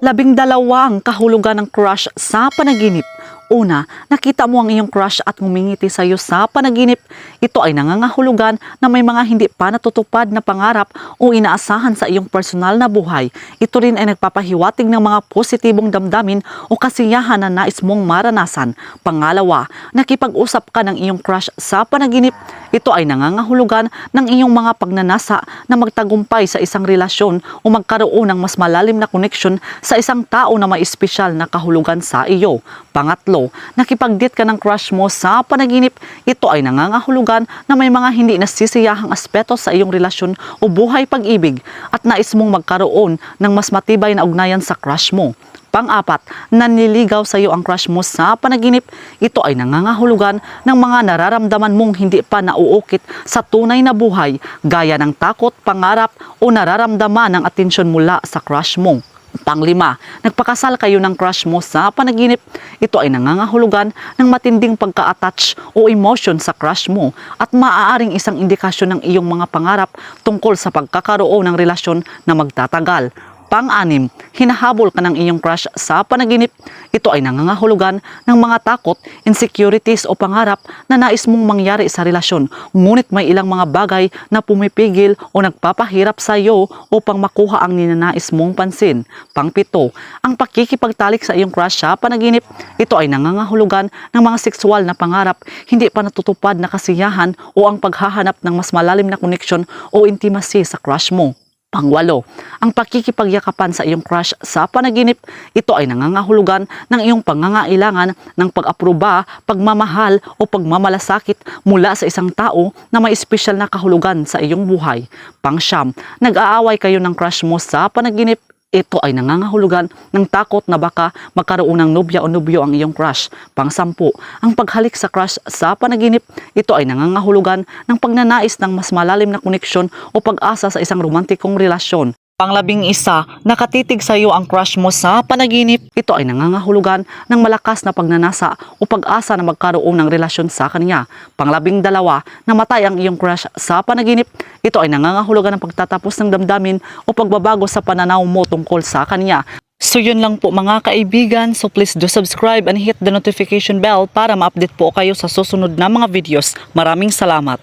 Labing dalawa ang kahulugan ng crush sa panaginip. Una, nakita mo ang iyong crush at ngumingiti sa iyo sa panaginip. Ito ay nangangahulugan na may mga hindi pa natutupad na pangarap o inaasahan sa iyong personal na buhay. Ito rin ay nagpapahiwatig ng mga positibong damdamin o kasiyahan na nais mong maranasan. Pangalawa, nakipag-usap ka ng iyong crush sa panaginip. Ito ay nangangahulugan ng iyong mga pagnanasa na magtagumpay sa isang relasyon o magkaroon ng mas malalim na connection sa isang tao na may espesyal na kahulugan sa iyo. Pangatlo, nakipag-date ka ng crush mo sa panaginip. Ito ay nangangahulugan na may mga hindi nasisiyahang aspeto sa iyong relasyon o buhay pag-ibig at nais mong magkaroon ng mas matibay na ugnayan sa crush mo. Pang-apat, nanliligaw sa iyo ang crush mo sa panaginip. Ito ay nangangahulugan ng mga nararamdaman mong hindi pa nauukit sa tunay na buhay, gaya ng takot, pangarap o nararamdaman ng atensyon mula sa crush mo. Panglima, nagpakasal kayo ng crush mo sa panaginip. Ito ay nangangahulugan ng matinding pagka-attach o emotion sa crush mo at maaaring isang indikasyon ng iyong mga pangarap tungkol sa pagkakaroon ng relasyon na magtatagal. Pang-anim, hinahabol ka ng iyong crush sa panaginip. Ito ay nangangahulugan ng mga takot, insecurities o pangarap na nais mong mangyari sa relasyon. Ngunit may ilang mga bagay na pumipigil o nagpapahirap sa iyo upang makuha ang ninanais mong pansin. Pangpito, ang pakikipagtalik sa iyong crush sa panaginip. Ito ay nangangahulugan ng mga sexual na pangarap, hindi pa natutupad na kasiyahan o ang paghahanap ng mas malalim na connection o intimacy sa crush mo. Pangwalo, ang pakikipagyakapan sa iyong crush sa panaginip, ito ay nangangahulugan ng iyong pangangailangan ng pag-aproba, pagmamahal o pagmamalasakit mula sa isang tao na may espesyal na kahulugan sa iyong buhay. Pangsyam, nag-aaway kayo ng crush mo sa panaginip, ito ay nangangahulugan ng takot na baka magkaroon ng nobya o nobyo ang iyong crush. Pangsampu, ang paghalik sa crush sa panaginip, ito ay nangangahulugan ng pagnanais ng mas malalim na koneksyon o pag-asa sa isang romantikong relasyon. Panglabing isa, nakatitig sa iyo ang crush mo sa panaginip. Ito ay nangangahulugan ng malakas na pagnanasa o pag-asa na magkaroon ng relasyon sa kanya. Panglabing dalawa, namatay ang iyong crush sa panaginip. Ito ay nangangahulugan ng pagtatapos ng damdamin o pagbabago sa pananaw mo tungkol sa kanya. So yun lang po mga kaibigan. So please do subscribe and hit the notification bell para ma-update po kayo sa susunod na mga videos. Maraming salamat.